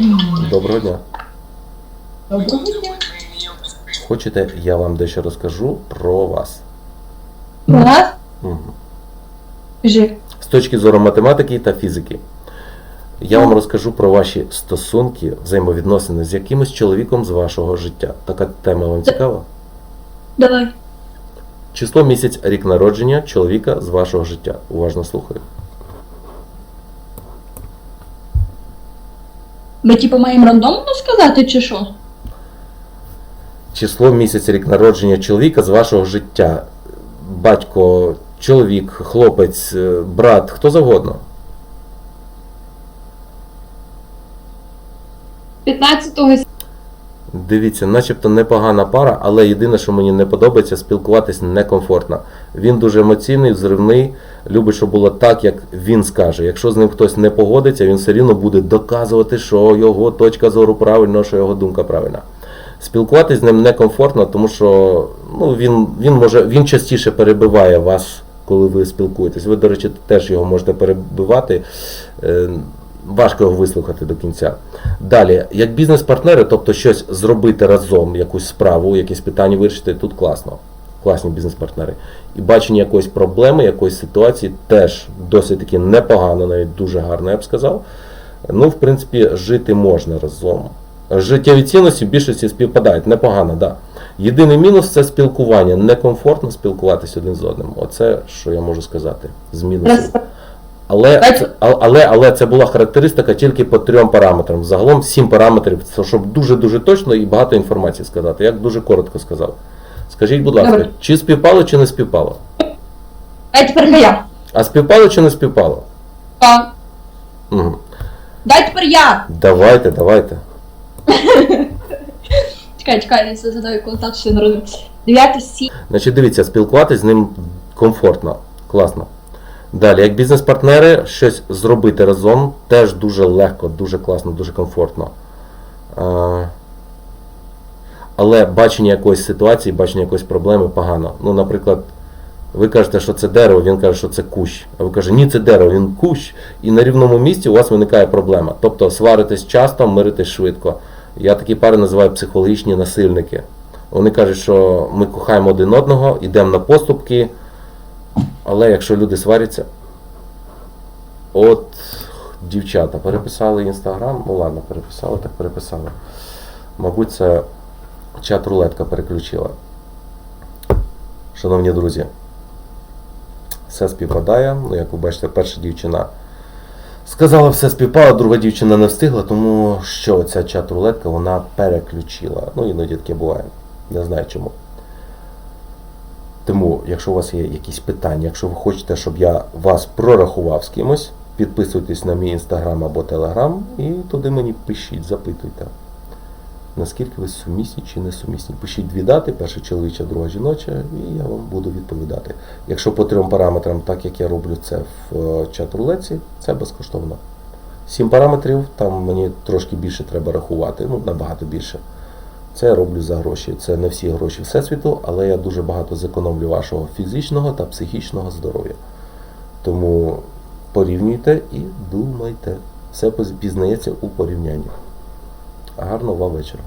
Доброго дня. Доброго дня. Хочете, я вам дещо розкажу про вас. Раз, Мгм. кажи. З точки зору математики та фізики. Я вам розкажу про ваші стосунки, взаємовідносини з якимось чоловіком з вашого життя. Така тема вам цікава? Давай. Число місяць, рік народження чоловіка з вашого життя. Уважно слухаю. Ми типу маємо рандомно сказати, чи що? Число місяць, рік народження чоловіка з вашого життя. Батько, чоловік, хлопець, е, брат, хто завгодно. 15 Дивіться, начебто непогана пара, але єдине, що мені не подобається, спілкуватись некомфортно. Він дуже емоційний, взривний, любить, щоб було так, як він скаже. Якщо з ним хтось не погодиться, він все рівно буде доказувати, що його точка зору правильна, що його думка правильна. Спілкуватись з ним некомфортно, тому що ну, він, він, може, він частіше перебиває вас, коли ви спілкуєтесь. Ви, до речі, теж його можете перебивати. Важко його вислухати до кінця. Далі, як бізнес-партнери, тобто щось зробити разом, якусь справу, якісь питання вирішити, тут класно. Класні бізнес-партнери. І бачення якоїсь проблеми, якоїсь ситуації теж досить таки непогано, навіть дуже гарно, я б сказав. Ну, в принципі, жити можна разом. Життєві цінності в більшості співпадають, непогано. Да. Єдиний мінус це спілкування. Некомфортно спілкуватися один з одним. Оце, що я можу сказати, з мінусів. Але, але, але це була характеристика тільки по трьом параметрам. Загалом сім параметрів, щоб дуже-дуже точно і багато інформації сказати. Я дуже коротко сказав. Скажіть, будь ласка, Добре. чи співпало, чи не співпало? А тепер я. А співпало чи не співпало? А. Угу. Дай тепер я. Давайте, давайте. Чекай, чекай, я задаю контакт, що народив. 9 сі. Значить, дивіться, спілкуватись з ним комфортно, класно. Далі, як бізнес-партнери, щось зробити разом теж дуже легко, дуже класно, дуже комфортно. Але бачення якоїсь ситуації, бачення якоїсь проблеми погано. Ну, наприклад, ви кажете, що це дерево, він каже, що це кущ. А ви кажете, ні, це дерево, він кущ. І на рівному місці у вас виникає проблема. Тобто сваритесь часто, миритесь швидко. Я такі пари називаю психологічні насильники. Вони кажуть, що ми кохаємо один одного, йдемо на поступки, але якщо люди сваряться, от дівчата переписали інстаграм, ну ладно, переписали, так переписали. Мабуть, це чат рулетка переключила. Шановні друзі, все співпадає. Ну, як ви бачите, перша дівчина сказала, все співпало, друга дівчина не встигла, тому що ця чат рулетка вона переключила. Ну, іноді таке буває. Не знаю чому. Якщо у вас є якісь питання, якщо ви хочете, щоб я вас прорахував з кимось, підписуйтесь на мій інстаграм або телеграм і туди мені пишіть, запитуйте. Наскільки ви сумісні чи не сумісні. Пишіть дві дати, перша чоловіча, друга жіноча, і я вам буду відповідати. Якщо по трьом параметрам, так як я роблю це в е, чат-рулетці, це безкоштовно. Сім параметрів, там мені трошки більше треба рахувати, ну набагато більше. Це я роблю за гроші. Це не всі гроші Всесвіту, але я дуже багато зекономлю вашого фізичного та психічного здоров'я. Тому порівнюйте і думайте. Все пізнається у порівнянні. Гарного вам вечора.